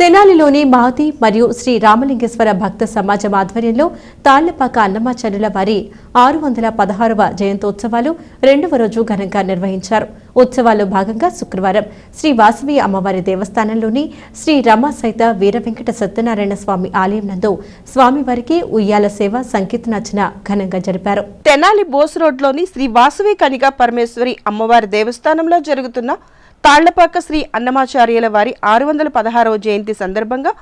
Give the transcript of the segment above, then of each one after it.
తెనాలిలోని మహతి మరియు శ్రీ రామలింగేశ్వర భక్త సమాజం ఆధ్వర్యంలో తాళ్ళపాక అన్నమాచార్యుల వారి ఆరు వందల పదహారవ జయంతోత్సవాలు రెండవ రోజు ఘనంగా నిర్వహించారు. ఉత్సవాల్లో భాగంగా శుక్రవారం శ్రీ వాసవి అమ్మవారి దేవస్థానంలోని శ్రీ రమ సైత వీర వెంకట సత్యనారాయణ స్వామి ఆలయం నందు స్వామివారికి ఉయ్యాల సేవ సంకీర్తనార్చన ఘనంగా జరిపారు. తెనాలి బోస్ రోడ్లోని శ్రీ వాసవి కనికా పరమేశ్వరి అమ్మవారి దేవస్థానంలో జరుగుతున్న తాళ్ళపాక శ్రీ అన్నమాచార్యుల వారి ఆరు వందల పదహారవ జయంతి సందర్భంగా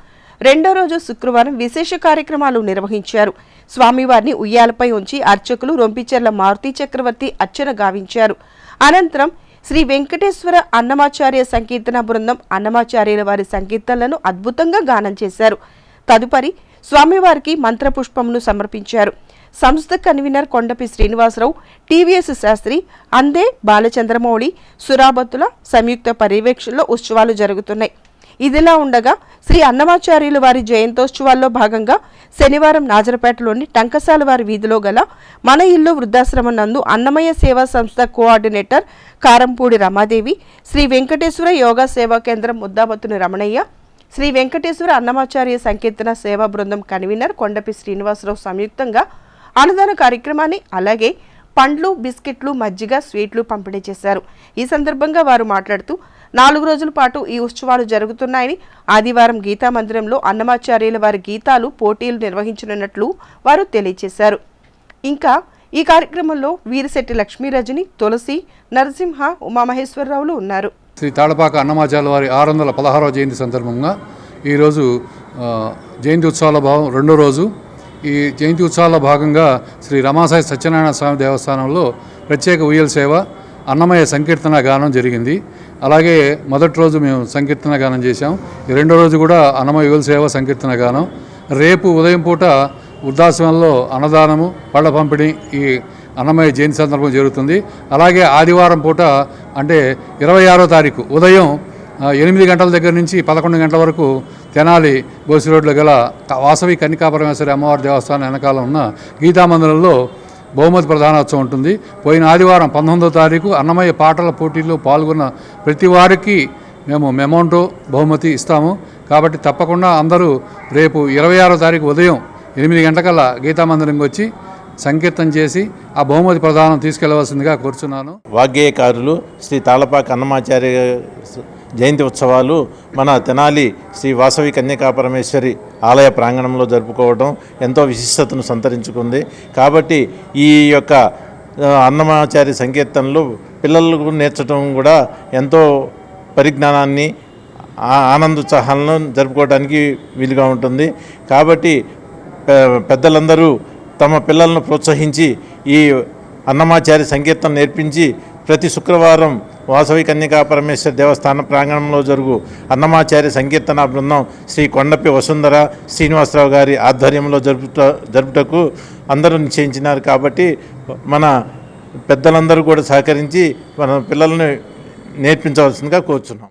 రెండో రోజు శుక్రవారం విశేష కార్యక్రమాలు నిర్వహించారు. స్వామివారిని ఉయ్యాలపై ఉంచి అర్చకులు రొంపిచెర్ల మారుతి చక్రవర్తి అర్చన గావించారు. అనంతరం శ్రీ వెంకటేశ్వర అన్నమాచార్య సంకీర్తన బృందం అన్నమాచార్యుల వారి సంకీర్తనలను అద్భుతంగా గానం చేశారు. తదుపరి స్వామివారికి మంత్రపుష్పమును సమర్పించారు. సంస్థ కన్వీనర్ కొండపి శ్రీనివాసరావు టీవీఎస్ శాస్త్రి అందే బాలచంద్రమౌళి సురాబత్తుల సంయుక్త పర్యవేక్షణలో ఉత్సవాలు జరుగుతున్నాయి. ఇదిలా ఉండగా శ్రీ అన్నమాచార్యులు వారి జయంతోత్సవాల్లో భాగంగా శనివారం నాజరపేటలోని టంకసాల వారి వీధిలో గల మన ఇల్లు వృద్ధాశ్రమం నందు అన్నమయ్య సేవా సంస్థ కోఆర్డినేటర్ కారంపూడి రమాదేవి శ్రీ వెంకటేశ్వర యోగా సేవా కేంద్రం ముద్దాబత్తుని రమణయ్య శ్రీ వెంకటేశ్వర అన్నమాచార్య సంకీర్తన సేవా బృందం కన్వీనర్ కొండపి శ్రీనివాసరావు సంయుక్తంగా అన్నదాన కార్యక్రమాన్ని అలాగే పండ్లు బిస్కెట్లు మజ్జిగ స్వీట్లు పంపిణీ చేశారు. ఈ సందర్భంగా వారు మాట్లాడుతూ నాలుగు రోజుల పాటు ఈ ఉత్సవాలు జరుగుతున్నాయని ఆదివారం గీతా మందిరంలో అన్నమాచార్యుల వారి గీతాలు పోటీలు నిర్వహించనున్నట్లు వారు తెలియజేశారు ఇంకా ఈ కార్యక్రమంలో వీరిశెట్టి లక్ష్మీరజని తులసి నరసింహ ఉమామహేశ్వరరావులు ఉన్నారు. శ్రీ తాళపాక అన్నమాచార్యుల వారి ఆరు వందల పదహారవ జయంతి సందర్భంగా ఈరోజు జయంతి ఉత్సవాల భావం రెండో రోజు. ఈ జయంతి ఉత్సవాల్లో భాగంగా శ్రీ రమాసాయి సత్యనారాయణ స్వామి దేవస్థానంలో ప్రత్యేక ఉయ్యల సేవ అన్నమయ్య సంకీర్తన గానం జరిగింది. అలాగే మొదటి రోజు మేము సంకీర్తన గానం చేశాం. రెండో రోజు కూడా అన్నమయ్య ఉయ్యల సేవ సంకీర్తన గానం. రేపు ఉదయం పూట వృద్ధాశ్రమంలో అన్నదానము పళ్ళ పంపిణీ ఈ అన్నమయ్య జయంతి సందర్భం జరుగుతుంది. అలాగే ఆదివారం పూట అంటే ఇరవై ఆరో తారీఖు ఉదయం ఎనిమిది గంటల దగ్గర నుంచి పదకొండు గంటల వరకు తెనాలి బోసి రోడ్లో గల వాసవి కన్నికాపరమేశ్వరి అమ్మవారి దేవస్థానం వెనకాల ఉన్న గీతామందిరంలో బహుమతి ప్రధానోత్సవం ఉంటుంది. పోయిన ఆదివారం పంతొమ్మిదో తారీఖు అన్నమయ్య పాటల పోటీల్లో పాల్గొన్న ప్రతి వారికి మేము మెమౌంటు బహుమతి ఇస్తాము. కాబట్టి తప్పకుండా అందరూ రేపు ఇరవై ఆరో తారీఖు ఉదయం ఎనిమిది గంటకల్లా గీతామందిరంకి వచ్చి సంకీర్తన చేసి ఆ బహుమతి ప్రధానం తీసుకెళ్ళవలసిందిగా కోరుచున్నాను. వాగ్గేయకారులు శ్రీ తాళపాక అన్నమాచార్య జయంతి ఉత్సవాలు మన తెనాలి శ్రీ వాసవి కన్యకాపరమేశ్వరి ఆలయ ప్రాంగణంలో జరుపుకోవడం ఎంతో విశిష్టతను సంతరించుకుంది. కాబట్టి ఈ యొక్క అన్నమాచారి సంకీర్తనలు పిల్లలకు నేర్చడం కూడా ఎంతో పరిజ్ఞానాన్ని ఆనందోత్సాహాలను జరుపుకోవడానికి వీలుగా ఉంటుంది. కాబట్టి పెద్దలందరూ తమ పిల్లలను ప్రోత్సహించి ఈ అన్నమాచారి సంకీర్తన నేర్పించి ప్రతి శుక్రవారం వాసవి కన్యకా పరమేశ్వర దేవస్థాన ప్రాంగణంలో జరుగు అన్నమాచార్య సంకీర్తన బృందం శ్రీ కొండపి వసుంధర శ్రీనివాసరావు గారి ఆధ్వర్యంలో జరుపుట జరుపుటకు అందరూ నిశ్చయించినారు కాబట్టి మన పెద్దలందరూ కూడా సహకరించి మన పిల్లల్ని నేర్పించవలసిందిగా కోరుచున్నాం.